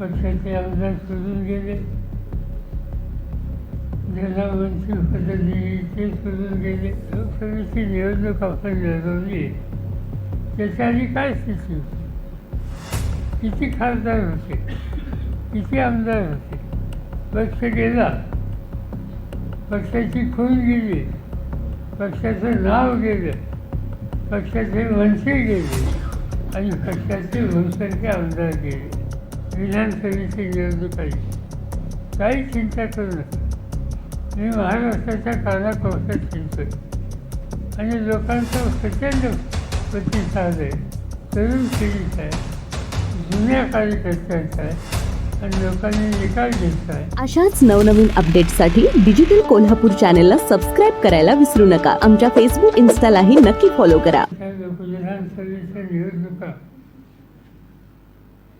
पक्षाचे आमदार सोडून गेले. ज्यांना मंत्री पद दिली ते सोडून गेले. लोकसभेची निवडणूक आपण लढवली त्याच्या आधी काय स्थिती होती? किती खासदार होते? किती आमदार होते? पक्ष गेला. पक्षाची खून गेली. पक्षाचं नाव गेलं. पक्षाचे मनसे गेले. आणि पक्षाचे बहुसंख्य आमदार गेले. विधानसभेची निवडणूक आली. काही चिंता करू नका. मी महाराष्ट्राच्या कानाकोपऱ्यात चिंतोय आणि लोकांचा प्रचंड प्रतिसाद आहे. तरुण पिढीचा आहे. जुन्या कार्यकर्त्यांचा आहे. आणि लोकांनी निकाल घेतला आहे. अशाच नवनवीन अपडेट्ससाठी डिजिटल कोल्हापूर चॅनेलला सबस्क्राईब करायला विसरू नका. आमच्या फेसबुक इन्स्टालाही नक्की फॉलो करा. लोकविधानसभेच्या निवडणुका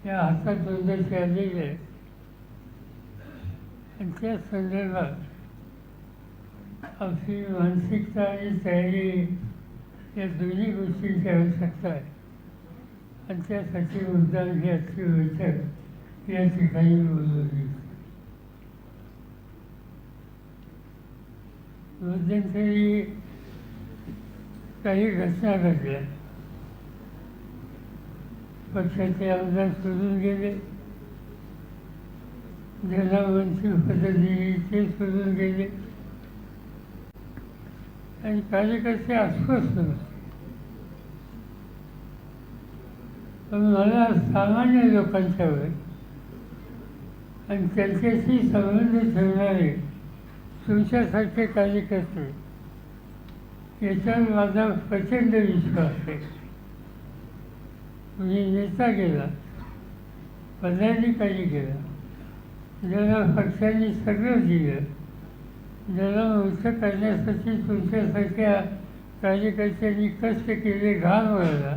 या हातात संदेश आलेल्या आहे आणि त्या संदर्भात आपली मानसिकता आणि तयारी या दोन्ही गोष्टींची आवश्यकता आहे. आणि त्यासाठी मुद्दाम ही आजची बैठक या ठिकाणी बोलवली मध्यंतरी काही घटना घडल्या. पक्षाचे आमदार सोडून गेले ज्यांना मंत्री दिली ते सोडून गेले आणि कार्यकर्ते अस्वस्थ होते पण मला सामान्य लोकांच्यावर आणि त्यांच्याशी संबंध ठेवणारे तुमच्यासारखे कार्यकर्ते याच्यावर माझा प्रचंड विश्वास आहे. म्हणजे नेता गेला पदाधिकारी गेला ज्याला पक्षांनी सगळं दिलं. ज्याला मोठं करण्यासाठी तुमच्यासारख्या कार्यकर्त्यांनी कष्ट केले घाम वळला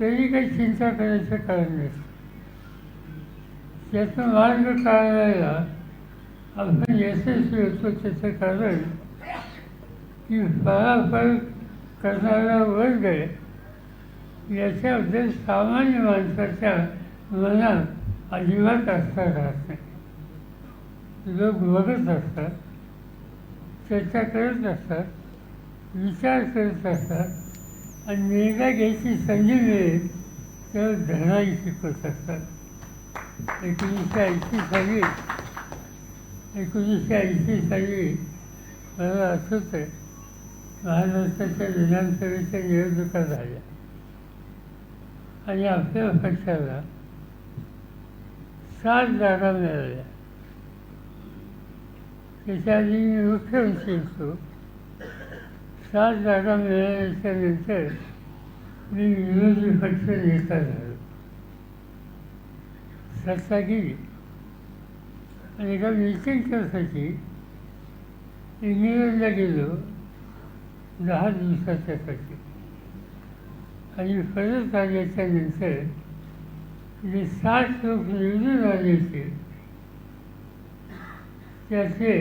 तरी काही चिंता करायचं कारण नसतं. त्याचा मार्ग काढायला आपण यशस्वी होतो त्याचं कारण की फळाफळ करणारा वर्ग आहे. याच्याबद्दल सामान्य माणसाच्या मनात अजिबात असता राहत नाही. लोक बघत असतात चर्चा करत असतात विचार करत असतात आणि निर्णय घ्यायची संधी मिळेल तेव्हा धनाई शिकवत असतात. एकोणीसशे ऐंशी साली एकोणीसशे ऐंशी साली मला आठवतं आहे महाराष्ट्राच्या विधानसभेच्या निवडणुका झाल्या. आणि आपल्या पक्षाला सात जागा मिळाल्या. त्याच्या आधी मी मुख्यमंत्री असतो सात जागा मिळाल्याच्या नंतर मी विरोधी पक्ष नेता झालो. सत्ता गेली आणि एका मिटिंगच्यासाठी इंग्लंडला गेलो दहा दिवसाच्यासाठी आणि परत आल्याच्यानंतर जे साठ लोक निवडून आलेचे त्याचे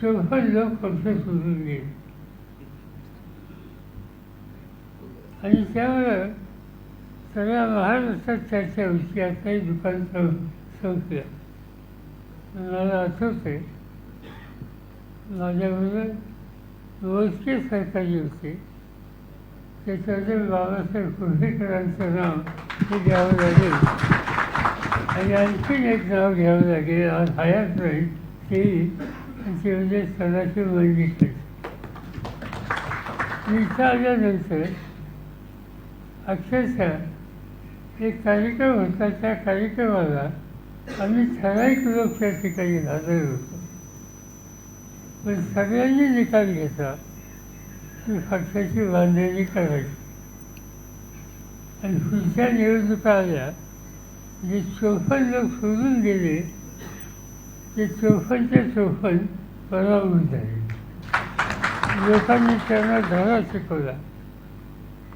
चौपन्न लोक पक्ष सोडून गेले आणि त्यामुळं सगळ्या महाराष्ट्रात चर्चा होती आताही दुकान सं संपलं मला आठवतं आहे माझ्याबरोबर मोजके सरकारी होते. त्याच्यामध्ये बाबासाहेब कुर्डीकरांचं नाव हे घ्यावं लागेल. आणि आणखीन एक नाव घ्यावं लागेल आज हयात राहील तेही ते म्हणजे सदाशिव मंडिकर इथं आल्यानंतर अक्षरशः एक कार्यक्रम होता त्या कार्यक्रमाला आम्ही ठराविक लोक त्या ठिकाणी हजर होतो. पण सगळ्यांनी निकाल घेतला. की पक्षाची बांधणी करायची. आणि पुढच्या निवडणुका आल्या जे चौपन्न लोक सोडून गेले ते चौपन्नचे चौपन्न पराभूत झाले. लोकांनी त्यांना धडा शिकवला.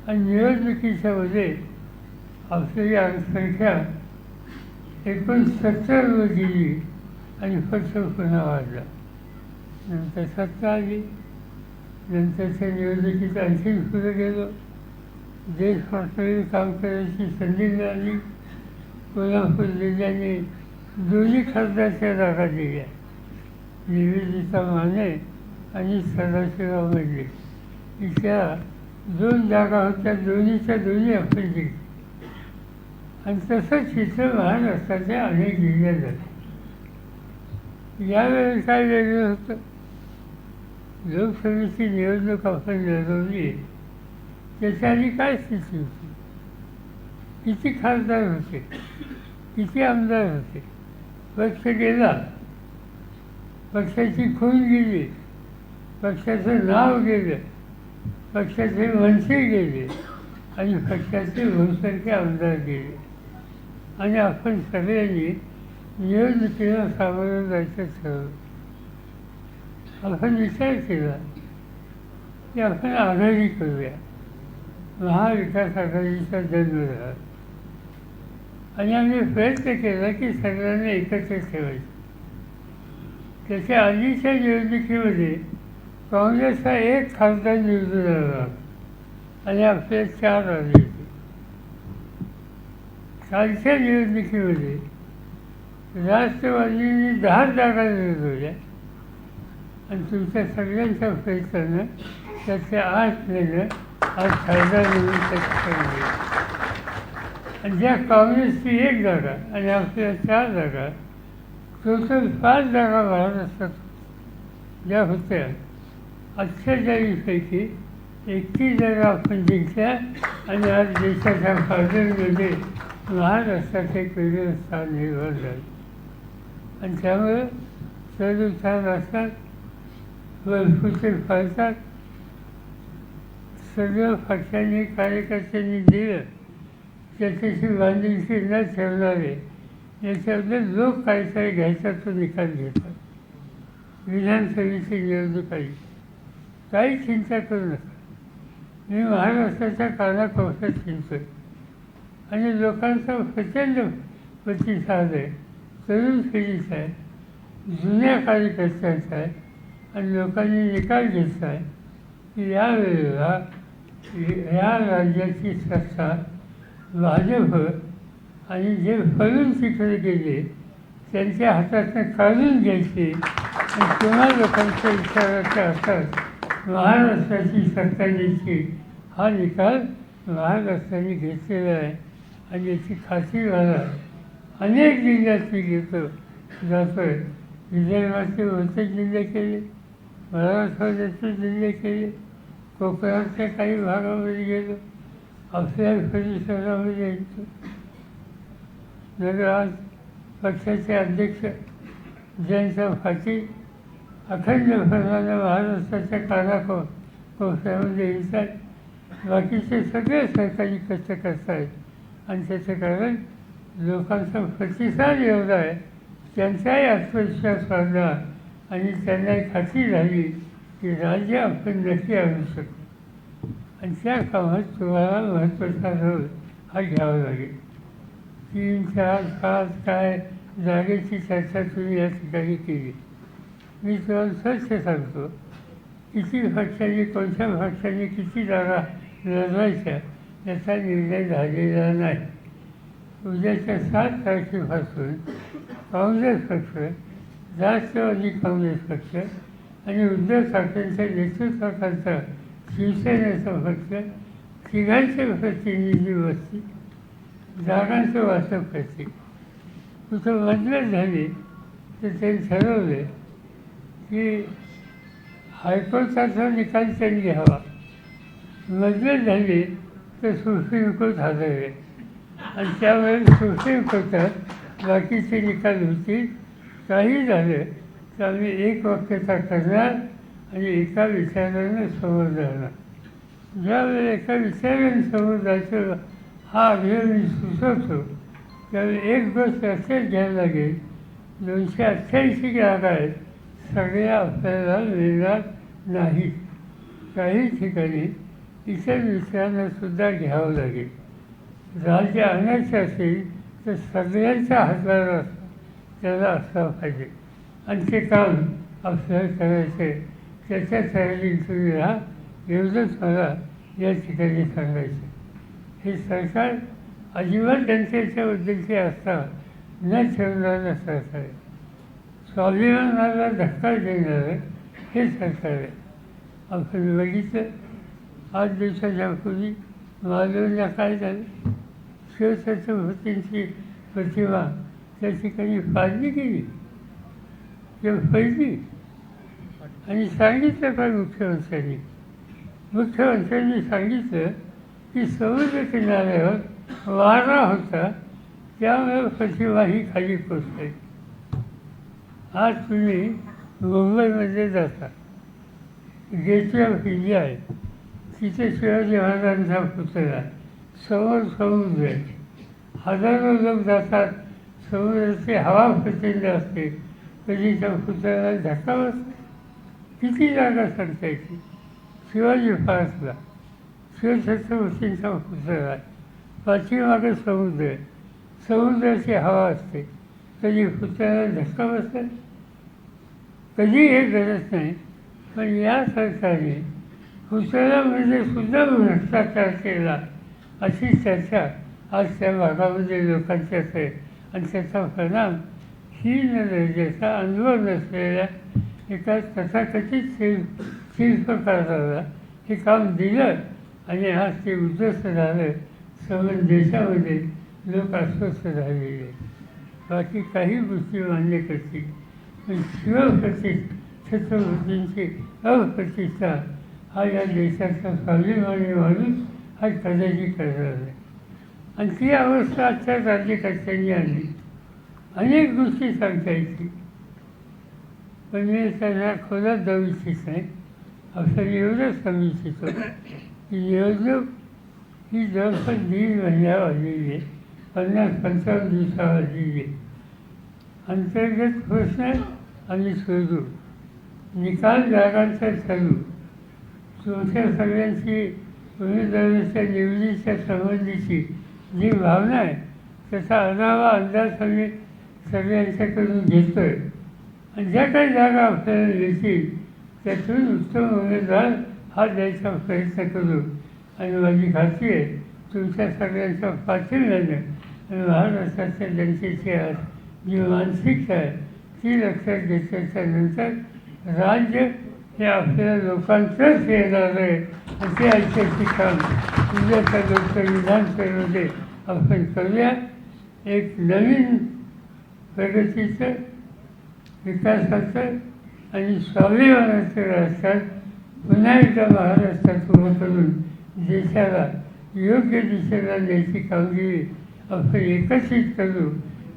आणि निवडणुकीच्या मध्ये आपली संख्या एकोणसत्तरवर गेली आणि फक्त पुन्हा वाढला. नंतर सत्ता आली. नंतरच्या निवडणुकीत आणखी पुढे गेलो. देश पातळीवर काम करायची संधी मिळाली. कोल्हापूर जिल्ह्याने दोन्ही खासदारच्या जागा दिल्या. निवेदिता माने आणि सदाशिवराव मंडे इथल्या दोन जागा होत्या दोन्हीच्या दोन्ही आपण जिंकल्या आणि तसंच चित्र महाराष्ट्राच्या अनेक जिल्ह्यात झाले. यावेळेस काय वेगळं होतं? लोकसभेची निवडणूक आपण लढवली त्याच्या आधी काय स्थिती होती? किती खासदार होते? किती आमदार होते? पक्ष गेला. पक्षाची खून गेली. पक्षाचं नाव गेलं. पक्षाचे मनसे गेले. आणि पक्षाचे बहुसंख्य आमदार गेले. आणि आपण सगळ्यांनी निवडणुकीला सामोरं जायचं ठरवलं. आपण विचार केला की आपण आघाडी करूया. महाविकास आघाडीचा जन्म झाला आणि आम्ही प्रयत्न केला की सगळ्यांना एकत्र ठेवायचं. त्याच्या आधीच्या निवडणुकीमध्ये काँग्रेसचा एक खासदार निवडून आला आणि आपले चार आले होते. कालच्या निवडणुकीमध्ये राष्ट्रवादीने दहा जागा निवडवल्या आणि तुमच्या सगळ्यांच्या प्रयत्नानं त्याचे आठ नेणं आज फायदा मिळून त्याच्या आणि ज्या काँग्रेसची एक जागा आणि आपल्या चार जागा टोटल पाच जागा महाराष्ट्रात ज्या होत्या अठ्ठेचाळीसपैकी एकतीस जागा आपण जिंकल्या आणि आज देशाच्या पातळीमध्ये महाराष्ट्रात एक वेगळं स्थान निर्माण झालं. आणि त्यामुळे चढ उतार असतात. वरफुटे फळतात सगळं पक्षांनी कार्यकर्त्यांनी दिलं. त्याच्याशी बांधिलशी न ठेवणारे याच्याबद्दल लोक काहीतरी घ्यायचा तो निकाल घेतात. विधानसभेची निवडणूक आली. काही चिंता करू नका. मी महाराष्ट्राच्या कानाकोपऱ्यात आहे आणि लोकांचा प्रचंड प्रतिसाद आहे. तरुण पिढीचा आहे. जुन्या कार्यकर्त्यांचा आहे. आणि लोकांनी निकाल घेतला आहे. की यावेळेला या राज्याची सत्ता भाजप आणि जे फळून तिकडे गेले त्यांच्या हातातनं काढून घ्यायचे आणि तेव्हा लोकांच्या विचाराच्या हातात महाराष्ट्राची सत्ता हा निकाल महाराष्ट्राने घेतलेला आहे आणि याची खात्री झाला अनेक जिल्ह्यात मी घेतो जातो आहे विदर्भाचे बहुतेक जिल्हे केले. मराठवाड्याचे दिल्ली केले कोकणाच्या काही भागामध्ये गेलो आपल्या परिसरामध्ये येतो नगर आज पक्षाचे अध्यक्ष जयंत पाटील अखंडपणानं महाराष्ट्राच्या कानाको कोपऱ्यामध्ये येतात. बाकीचे सगळे सरकारी कष्ट करत आहेत आणि त्याचं कारण लोकांचा प्रतिसाद एवढा आहे त्यांचाही आत्मविश्वास वाढला आणि त्यांना खात्री झाली की राज्य आपण नक्की आणू शकतो आणि त्या कामात तुम्हाला महत्त्वाचा रोल हा घ्यावा लागेल. तीन चार पाच काय जागेची चर्चा तुम्ही या ठिकाणी केली. मी तुम्हाला स्वच्छ सांगतो किती भाषांनी कोणत्या भाषांनी किती जागा लढवायच्या याचा निर्णय झालेला नाही. उद्याच्या सात तारखेपासून काँग्रेस पक्ष राष्ट्रवादी काँग्रेस पक्ष आणि उद्धव ठाकरेंच्या नेतृत्वाखालचा शिवसेनेचा पक्ष तिघांचे प्रतिनिधी बसतील जागांचं वाटप करतील कुठं मतभेद झाले तर त्यांनी ठरवले की हायकोर्टाचा निकाल त्यांनी घ्यावा मतभेद झाले तर सुप्रीम कोर्ट हजरले आणि त्यावेळेस सुप्रीम कोर्टात बाकीचे निकाल होतील काही झाले तर आम्ही एक वाक्यता करणार आणि एका विचारानं समोर जाणार. ज्यावेळी एका विचाराने समोर जायचं हा अभियान मी सुचवतो. त्यावेळी एक गोष्ट असेच घ्यायला लागेल. दोनशे अठ्ठ्याऐंशी ग्राहक आहेत. सगळ्या आपल्याला मिळणार नाही. काही ठिकाणी इतर विषयांनासुद्धा घ्यावं लागेल. राज्य आणायचं असेल तर सगळ्यांच्या हातावर त्याला असलं पाहिजे. आणि ते काम आपल्याला करायचे त्याच्या तयारीत तुम्ही एवढंच मला या ठिकाणी सांगायचं. हे सरकार अजिबात जनतेच्याबद्दलची आस्था न ठेवणारं सरकार. आहे स्वाभिमानाला धक्का देणारं हे सरकार आहे. आपण बघितलं आठ दिवसाच्या पूर्वी मालवणला काय झालं? शिवछत्रपतींची प्रतिमा त्या ठिकाणी पाडली गेली किंवा फैली आणि सांगितलं काय मुख्यमंत्र्यांनी मुख्यमंत्र्यांनी सांगितलं की समुद्र किनाऱ्यावर वारा होता त्यामुळे प्रतिमाही खाली पोचते आज तुम्ही मुंबईमध्ये जाता. गेटवे ऑफ इंडिया आहे. तिथे शिवाजी महाराजांचा पुतळा समोर समुद्र आहे. हजारो लोक जातात. समुद्राची हवा प्रचंड असते. कधी त्या पुतळ्याला धक्का किती जागा सांगता येते शिवाजी पार्कला शिवछत्रपतींचा पुतळा पाठीमागे समुद्र आहे. समुद्राची हवा असते. कधी पुतळ्याला धक्का बसते? कधी हे गरज नाही. पण या सरकारने पुतळ्यामध्ये म्हणजे सुद्धा भ्रष्टाचार केला अशी चर्चा आज त्या भागामध्ये लोकांच्या आहे आणि त्याचा परिणाम हीन दर्जाचा अनुभव नसलेल्या एका तथाकथित शिर शिल्पकाराला हे काम दिलं आणि आज ते उद्ध्वस्त झालं. समज देशामध्ये लोक अस्वस्थ झालेले. आहेत. बाकी काही गोष्टी मान्य करतील. पण शिवप्रतिष्ठ छत्रपतींची अप्रतिष्ठा हा या देशाचा स्वाभिमानी माणूस हा कदाचित करणार नाही. आणि ती अवस्था आजच्या राज्यकर्त्यांनी आणली अनेक गोष्टी सांगता येतील पण मी त्यांना खोलात जाऊ इच्छित नाही असं एवढंच सांगू इच्छितो की निवडणूक ही जवळपास दीड महिन्यावर आलेली आहे. पन्नास पंचावन्न दिवसावर आलेली आहे. अंतर्गत प्रश्न आणि सुरू निकाल जागांचा चालू तुमच्या सगळ्यांची उमेदवारांच्या निवडीच्या संबंधीची जी भावना आहे त्याचा आढावा अंदाज आम्ही सगळ्यांच्याकडून घेतो आहे आणि ज्या काही जागा आपल्याला मिळतील त्यातून उत्तम उमेदवार हा द्यायचा प्रयत्न करू. आणि माझी खात्री आहे तुमच्या सगळ्यांच्या पाठिंब्याने आणि महाराष्ट्राच्या जनतेची आज जी मानसिकता आहे ती लक्षात घेतल्याच्या नंतर राज्य हे आपल्या लोकांचंच येणार आहे असे ते ऐतिहासिक काम उद्याच्या लोकं विधानसभेमध्ये आपण करूया. एक नवीन प्रगतीचं विकासाचं आणि स्वाभिमानाचं राजकारण पुन्हा एकदा महाराष्ट्रात उभं करून देशाला योग्य दिशेला न्यायची कामगिरी आपण एकत्रित करू.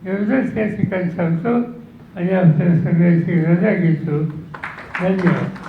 एवढंच या ठिकाणी सांगतो आणि आपल्या सगळ्यांची रजा घेतो. धन्यवाद.